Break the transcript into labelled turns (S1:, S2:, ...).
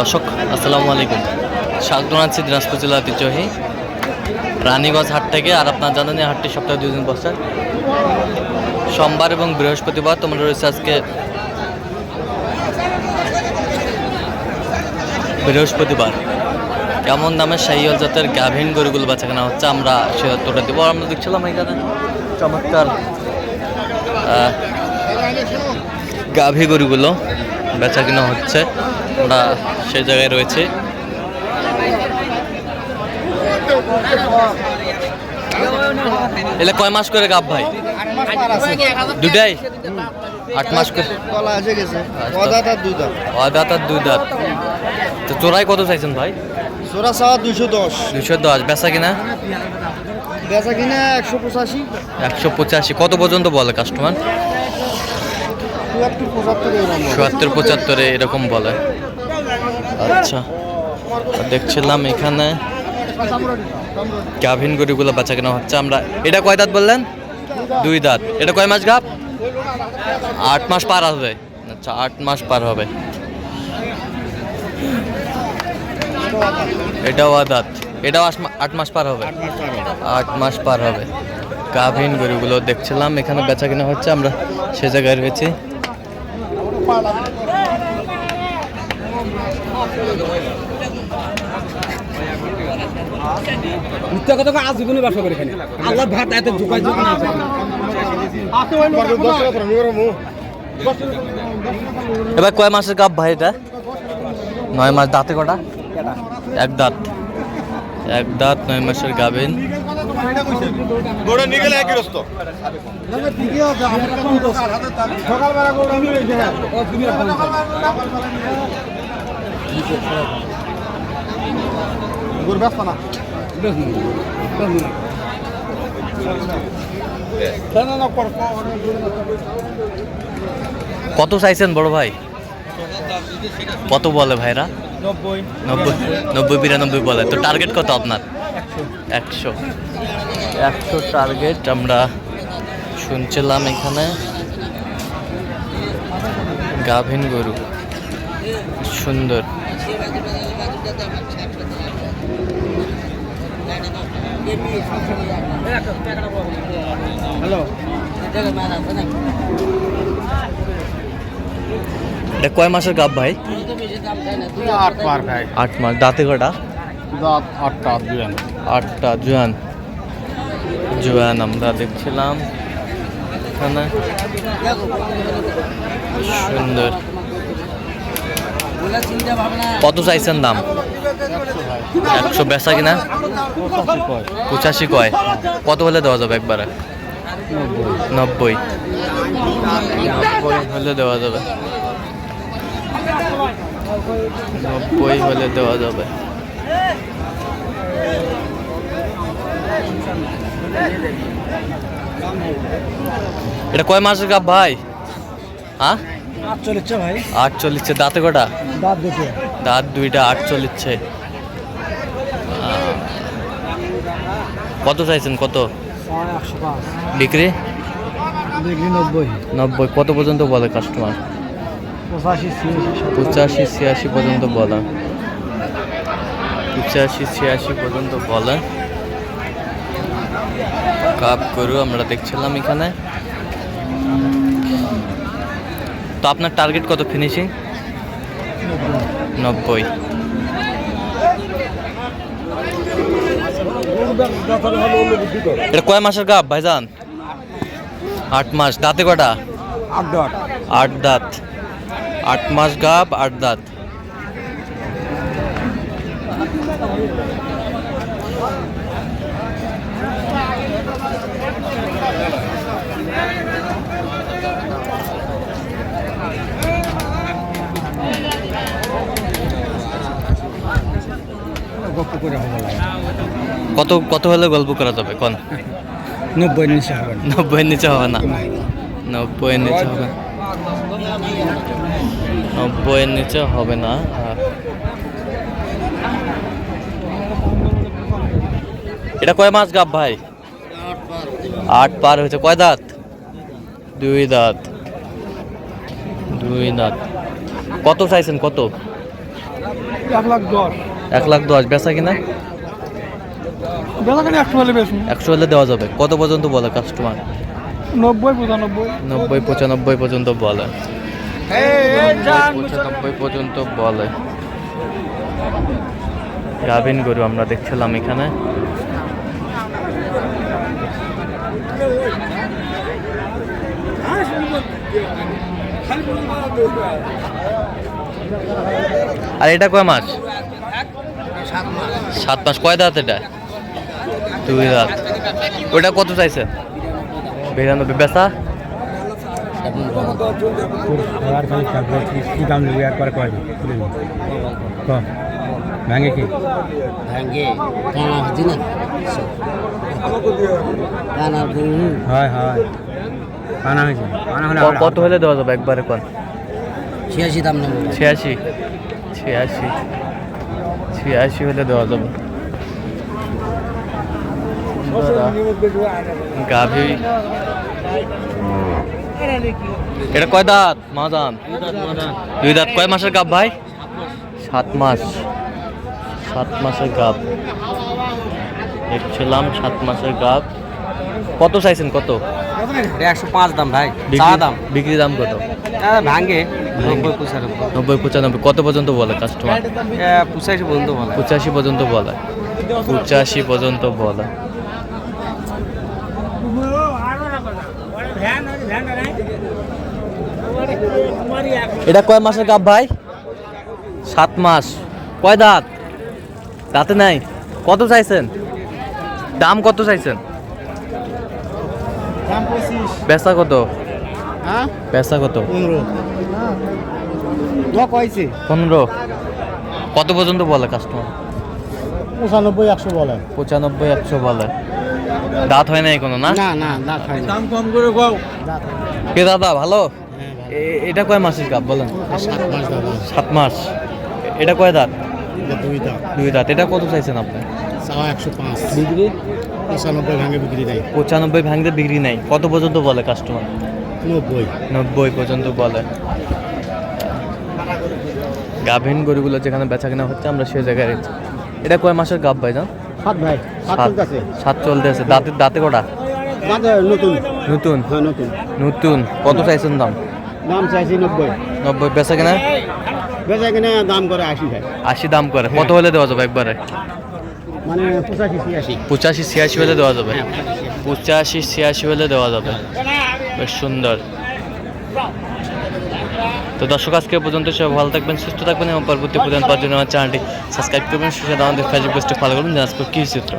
S1: দর্শক, আসসালামু আলাইকুম। স্বাগত জানাচ্ছি দিনাজপুর জেলা ঐতিহ্যহী রানীগঞ্জ হাট থেকে আর আপনার জানেন হাটটি সপ্তাহে দুদিন বসে। সোমবার এবং বৃহস্পতিবার তোমরা রয়েছে আজকে বৃহস্পতিবার। কেমন দামে শাহিওয়াল জাতের গাভীন গরুগুলো বেচা কেনা হচ্ছে, আমরা সে তোটা দেবো। আমরা দেখছিলাম এখানে চমৎকার গাভী গরুগুলো। বেচা কিনা হচ্ছে। আমরা সেই জায়গায় রয়েছে। এলে কয় মাস করে গাভ ভাই? দুটাই? আট মাস করে।
S2: অদাত আর দুই দাঁত।
S1: অদাত আর দুই দাঁত তো চোরাই কত চাইছেন ভাই?
S2: সোরা সাওয়া দুইশো দশ।
S1: দুশো দশ বেচা কিনা
S2: বেচা কিনা একশো পঁচাশি।
S1: একশো পঁচাশি। কত পর্যন্ত বলে কাস্টমার?
S2: চুয়াত্তর পঁচাত্তর এরকম বলে।
S1: আচ্ছা। দেখছিলাম এখানে গাভিন গরুগুলো বেচা কেনা হচ্ছে। আমরা এটা কয় দাঁত বললেন? দুই দাঁত। এটা কয় মাস গাপ? আট মাস পার হবে। আচ্ছা আট মাস পার হবে। এটাও আদাত এটাও আট মাস পার হবে। আট মাস পার হবে। গাভিন গরুগুলো দেখছিলাম এখানে বেচা কেনা হচ্ছে। আমরা সে জায়গায় রয়েছি।
S3: মিথ্যা কথা আজীবনে ব্যবসা করে এখানে। আল্লাহ ভাত এত
S2: মু।
S1: এবার কয় মাসের কাপ ভাই এটা? নয় মাস দাঁতে কটা? এক দাঁত। এক দাঁত, নয় মাসের গাবেন।
S2: গরু ব্যস্ত না না, না, কর, কর,
S1: কত চাইছেন বড় ভাই? কত বলে ভাইরা?
S2: নব্বই।
S1: নব্বই নব্বই বিরানব্বই বলে। তো টার্গেট কত আপনার? একশো। একশো টার্গেট আমরা শুনছিলাম এখানে। গাভিন গরু। সুন্দর।
S2: হ্যালো।
S1: এটা কয় মাসের গাভ ভাই?
S2: আট পার ভাই
S1: আট মাস। দাঁতে কটা
S2: আটটা আনা।
S1: আটটা, জোয়ান। জোয়ান, আমরা দেখছিলাম। এখানে। সুন্দর। কত চাইছেন দাম? একশো বেচা কিনা? পঁচাশি কয়। কত হলে দেওয়া যাবে একবারে? নব্বই। নব্বই হলে দেওয়া যাবে। নব্বই হলে দেওয়া যাবে। এটা কয় মাসের কাপ ভাই? হ্যাঁ?
S3: আট চলেছে ভাই।
S1: আট চল্লিশছে দাঁতে কটা?
S3: দাঁত দুটো।
S1: দাঁত দুইটা আট চল্লিশছে কত চাইছেন কত? বিক্রি?
S3: নব্বই।
S1: নব্বই কত পর্যন্ত বলে কাস্টমার
S3: পঁচাশি ছিয়াশি
S1: পর্যন্ত বলে। পঁচাশি ছিয়াশি পর্যন্ত বলে কাপ গরু আমরা দেখছিলাম এখানে। তো আপনার টার্গেট কত ফিনিশিং নব্বই। এটা কয় মাসের গাপ ভাইজান? আট মাস। দাঁতে কটা
S3: আট দশ
S1: আট দাঁত। আট মাস গাপ আট দাঁত
S3: গপ্প করে হবে লাগে
S1: কত কত হলে গল্প করা যাবে? কোন?
S3: নব্বই নিচে হবে না।
S1: নব্বইয়ের নিচে হবে না? নব্বইয়ের নিচে হবে নব্বইয়ের নিচে হবে না। এটা কয় মাস গাব ভাই? আট পার হয়েছে। কয় দাঁত? দুই দাঁত। দুই দাঁত। কত চাইছেন? কত?
S2: এক লাখ দশ।
S1: এক লাখ দশ। বেচা কিনা?
S2: একশো হলে
S1: দেওয়া যাবে। কত পর্যন্ত বলে কাস্টমার
S2: নব্বই পঁচানব্বই।
S1: নব্বই পঁচানব্বই পর্যন্ত বলে। পঁচানব্বই পর্যন্ত বলে। গাভিন গরু আমরা দেখছিলাম এখানে। আর এটা কয় মাস? সাত মাস। কয় দাঁত এটা? দুই দাঁত। ওটা কত চাইছে? বিরানব্বই। বেচা?
S3: কি দাম নেবে একবার কয় কম ভাঙে কি
S4: ভাঙ্গে কানা হচ্ছে না?
S3: হয় হয়। পানা হয়েছে। পানা হলে
S1: কত হলে দেওয়া যাবে? একবারে কোন।
S4: ছিয়াশি দাম নেব।
S1: ছিয়াশি। ছিয়াশি। ছিয়াশি হলে দেওয়া যাবে। গাভি। এটা কয় দাঁত? মা মাদান দুই দাঁত। কয় মাসের গাভ ভাই? সাত মাস। সাত মাসের গাভ দেখছিলাম সাত মাসের গাভ কত চাইছেন? কত?
S4: একশো পাঁচ দাম ভাই।
S1: বিক্রি বিক্রি দাম। কত?
S4: ভাঙ্গে
S1: নব্বই, নব্বই পঁচানব্বই। কত পর্যন্ত বলে কাস্টমার
S4: পঁচাশি পর্যন্ত বলে।
S1: পঁচাশি পর্যন্ত বলে। পঁচাশি পর্যন্ত বলে। এটা কয় মাসের গাব ভাই? সাত মাস। কয় দাঁত? দাঁতে নাই। কত চাইছেন? দাম কত চাইছেন? বেচা কত?
S3: হ্যাঁ?
S1: বেচা কত?
S3: পনেরো। কয়েছে
S1: পনেরো। কত পর্যন্ত বলে কাস্টমার
S3: পঁচানব্বই একশো বলে।
S1: পঁচানব্বই একশো বলে। দাঁত হয় নাই কোনো না?
S3: না না না খাই
S2: দাম কম করে গাও
S1: কে দাদা ভালো? এ- এটা কয় মাসের কাপ বলেন?
S3: সাত মাস দাদা
S1: সাত মাস। এটা কয় দাঁত?
S3: দুই দাম
S1: দুই দাঁত। এটা কত চাইছেন আপনি?
S3: চাওয়া একশো পাঁচ।
S1: বিক্রি
S3: পঁচানব্বই ভাঙে বিক্রি দেয়
S1: পঁচানব্বই ভাঙতে বিক্রি নাই। কত পর্যন্ত বলে কাস্টমার
S3: নব্বই।
S1: নব্বই পর্যন্ত বলে। গাভিন গরুগুলো যেখানে বেচা কেনা হচ্ছে আমরা সেই জায়গায়। এটা কয় মাসের গাভ ভাই জান?
S3: সাত ভাই সাত
S1: চলতে আছে দাঁতে দাঁতে কটা?
S3: নতুন।
S1: নতুন?
S3: হ্যাঁ নতুন।
S1: নতুন। কত চাইছেন দাম?
S3: দাম চাইছি নব্বই।
S1: নব্বই। বেচা কেনা
S3: বেচা কিনে দাম করে আশি ভাই।
S1: আশি দাম করে। কত হলে দেওয়া যাবে একবারে?
S3: মানে পঁচাশি ছিয়াশি।
S1: পঁচাশি ছিয়াশি হলে দেওয়া যাবে। পঁচাশি ছিয়াশি। হলে দেওয়া যাবে। বেশ সুন্দর। তো দর্শক আজকে পর্যন্ত সব ভালো থাকবেন সুস্থ থাকবেন এবং পরবর্তী প্রধান পাওয়ার জন্য আমার চ্যানেলটি সাবস্ক্রাইব করবেন। সুস্থ আমাদের ফেসবুক পেজটি ফলো করবেন জানাস কি চিত্র